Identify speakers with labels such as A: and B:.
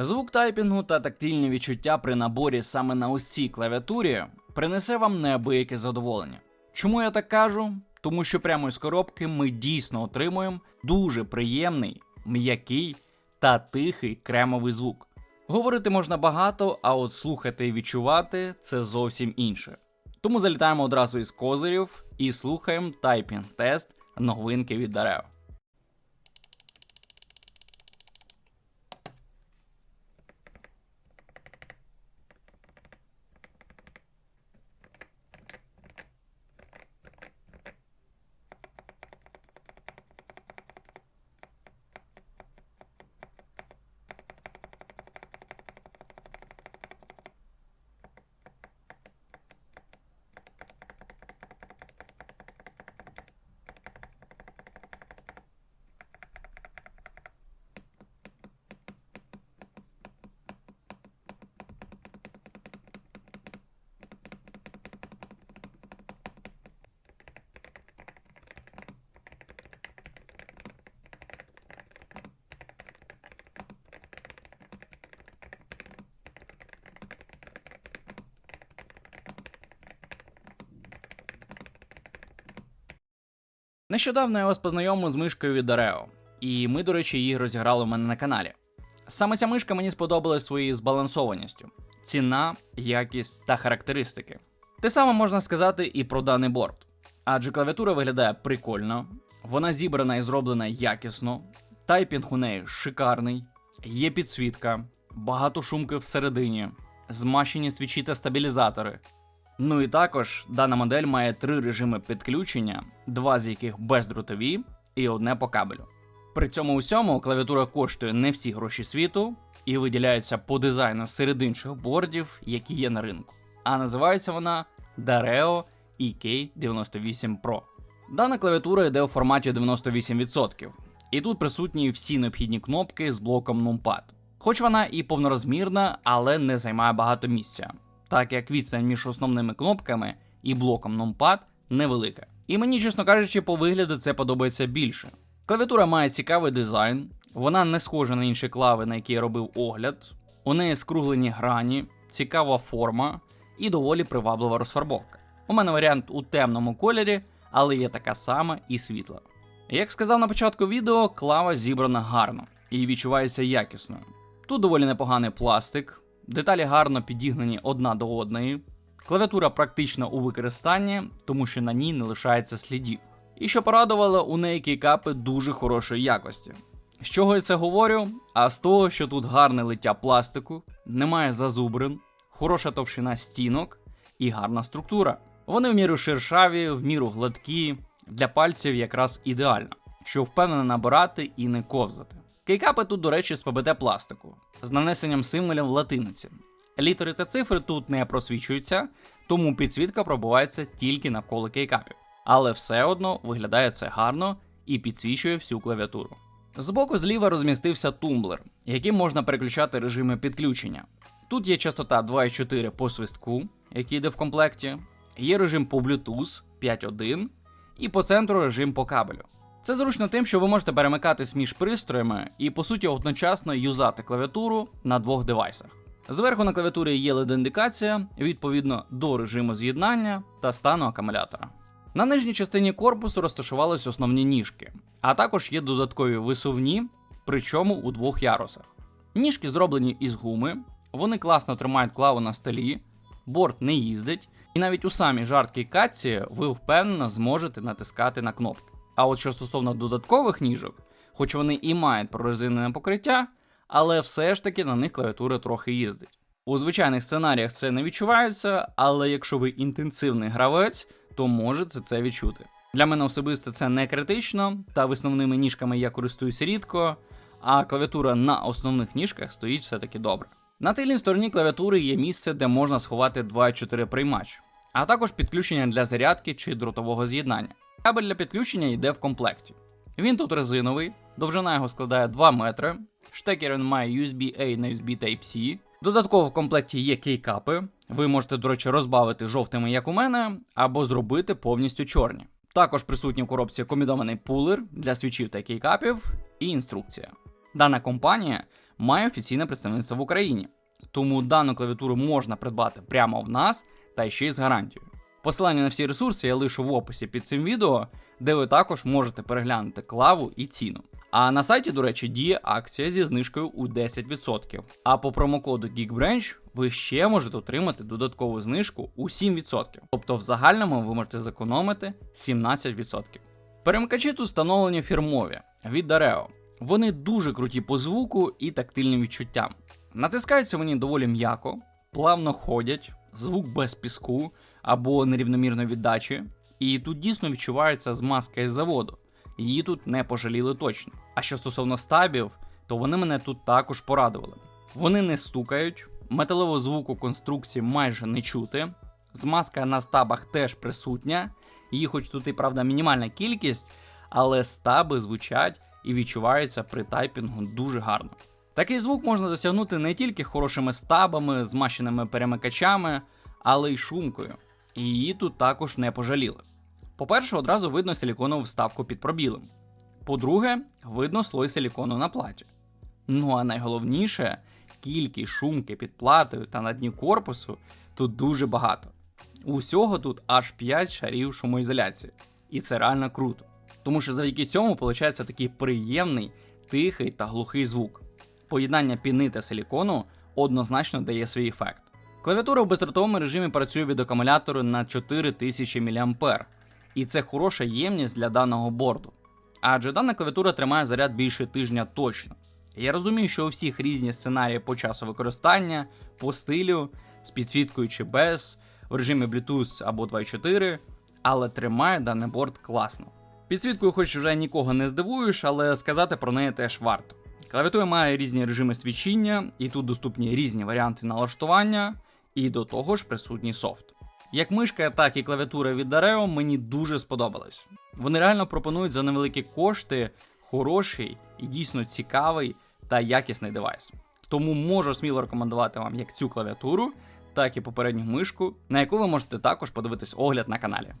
A: Звук тайпінгу та тактильні відчуття при наборі саме на ось цій клавіатурі принесе вам неабияке задоволення. Чому я так кажу? Тому що прямо із коробки ми дійсно отримуємо дуже приємний, м'який та тихий кремовий звук. Говорити можна багато, а от слухати і відчувати це зовсім інше. Тому залітаємо одразу із козирів і слухаємо тайпінг-тест новинки від дерев. Нещодавно я вас познайомив з мишкою від Дарео, і ми, до речі, її розіграли у мене на каналі. Саме ця мишка мені сподобалась своєю збалансованістю: ціна, якість та характеристики. Те саме можна сказати і про даний борт. Адже клавіатура виглядає прикольно, вона зібрана і зроблена якісно, тайпінг у неї шикарний, є підсвітка, багато шумки всередині, змащені свічі та стабілізатори. Ну і також дана модель має три режими підключення, два з яких бездротові і одне по кабелю. При цьому усьому клавіатура коштує не всі гроші світу і виділяється по дизайну серед інших бордів, які є на ринку. А називається вона Dareo EK98 Pro. Дана клавіатура йде у форматі 98%, і тут присутні всі необхідні кнопки з блоком NumPad. Хоч вона і повнорозмірна, але не займає багато місця, так як відстань між основними кнопками і блоком NumPad невелика. І мені, чесно кажучи, по вигляду це подобається більше. Клавіатура має цікавий дизайн, вона не схожа на інші клави, на які я робив огляд. У неї скруглені грані, цікава форма і доволі приваблива розфарбовка. У мене варіант у темному кольорі, але є така сама і світла. Як сказав на початку відео, клава зібрана гарно і відчувається якісною. Тут доволі непоганий пластик, деталі гарно підігнані одна до одної. Клавіатура практична у використанні, тому що на ній не лишається слідів. І що порадувало, у неї кейкапи дуже хорошої якості. З чого я це говорю? А з того, що тут гарне лиття пластику, немає зазубрин, хороша товщина стінок і гарна структура. Вони в міру шершаві, в міру гладкі, для пальців якраз ідеально, що впевнено набирати і не ковзати. Кейкапи тут, до речі, з ПБТ пластику, з нанесенням символів в латиниці. Літери та цифри тут не просвічуються, тому підсвітка пробувається тільки навколо кейкапів. Але все одно виглядає це гарно і підсвічує всю клавіатуру. Збоку зліва розмістився тумблер, яким можна переключати режими підключення. Тут є частота 2,4 по свистку, який йде в комплекті, є режим по Bluetooth 5.1 і по центру режим по кабелю. Це зручно тим, що ви можете перемикатись між пристроями і, по суті, одночасно юзати клавіатуру на двох девайсах. Зверху на клавіатурі є LED-індикація відповідно до режиму з'єднання та стану акумулятора. На нижній частині корпусу розташувались основні ніжки, а також є додаткові висувні, причому у двох ярусах. Ніжки зроблені із гуми, вони класно тримають клаву на столі, борт не їздить, і навіть у самій жарткій катці ви впевнено зможете натискати на кнопки. А от що стосовно додаткових ніжок, хоч вони і мають прорезинене покриття, але все ж таки на них клавіатура трохи їздить. У звичайних сценаріях це не відчувається, але якщо ви інтенсивний гравець, то можете це відчути. Для мене особисто це не критично, та висновними ніжками я користуюся рідко, а клавіатура на основних ніжках стоїть все-таки добре. На тильній стороні клавіатури є місце, де можна сховати 2.4 приймач, а також підключення для зарядки чи дротового з'єднання. Кабель для підключення йде в комплекті. Він тут резиновий, довжина його складає 2 метри, штекер він має USB-A на USB Type-C. Додатково в комплекті є кейкапи. Ви можете, до речі, розбавити жовтими, як у мене, або зробити повністю чорні. Також присутній в коробці комідований пулер для свічів та кейкапів і інструкція. Дана компанія має офіційне представництво в Україні. Тому дану клавіатуру можна придбати прямо в нас та ще й з гарантією. Посилання на всі ресурси я лишу в описі під цим відео, де ви також можете переглянути клаву і ціну. А на сайті, до речі, діє акція зі знижкою у 10%. А по промокоду Geekbranch ви ще можете отримати додаткову знижку у 7%. Тобто в загальному ви можете зекономити 17%. Перемикачі тут встановлені фірмові від Dareo. Вони дуже круті по звуку і тактильним відчуттям. Натискаються вони доволі м'яко, плавно ходять, звук без піску або нерівномірної віддачі. І тут дійсно відчувається змазка із заводу. Її тут не пожаліли точно. А що стосовно стабів, то вони мене тут також порадували. Вони не стукають, металевого звуку конструкції майже не чути. Змазка на стабах теж присутня. Її, хоч тут і правда мінімальна кількість, але стаби звучать і відчуваються при тайпінгу дуже гарно. Такий звук можна досягнути не тільки хорошими стабами, змащеними перемикачами, але й шумкою. І її тут також не пожаліли. По-перше, одразу видно силіконову вставку під пробілем. По-друге, видно слой силікону на платі. Ну а найголовніше, кількість шумки під платою та на дні корпусу тут дуже багато. Усього тут аж 5 шарів шумоізоляції. І це реально круто. Тому що завдяки цьому виходить такий приємний, тихий та глухий звук. Поєднання піни та силікону однозначно дає свій ефект. Клавіатура в бездротовому режимі працює від акумулятору на 4000 мА, і це хороша ємність для даного борду. Адже дана клавіатура тримає заряд більше тижня точно. Я розумію, що у всіх різні сценарії по часу використання, по стилю, з підсвіткою чи без, в режимі Bluetooth або 2.4, але тримає даний борд класно. Підсвіткою, хоч вже нікого не здивуєш, але сказати про неї теж варто. Клавіатура має різні режими свічіння, і тут доступні різні варіанти налаштування, і до того ж присутній софт. Як мишка, так і клавіатура від Dareo мені дуже сподобалось. Вони реально пропонують за невеликі кошти хороший і дійсно цікавий та якісний девайс. Тому можу сміло рекомендувати вам як цю клавіатуру, так і попередню мишку, на яку ви можете також подивитись огляд на каналі.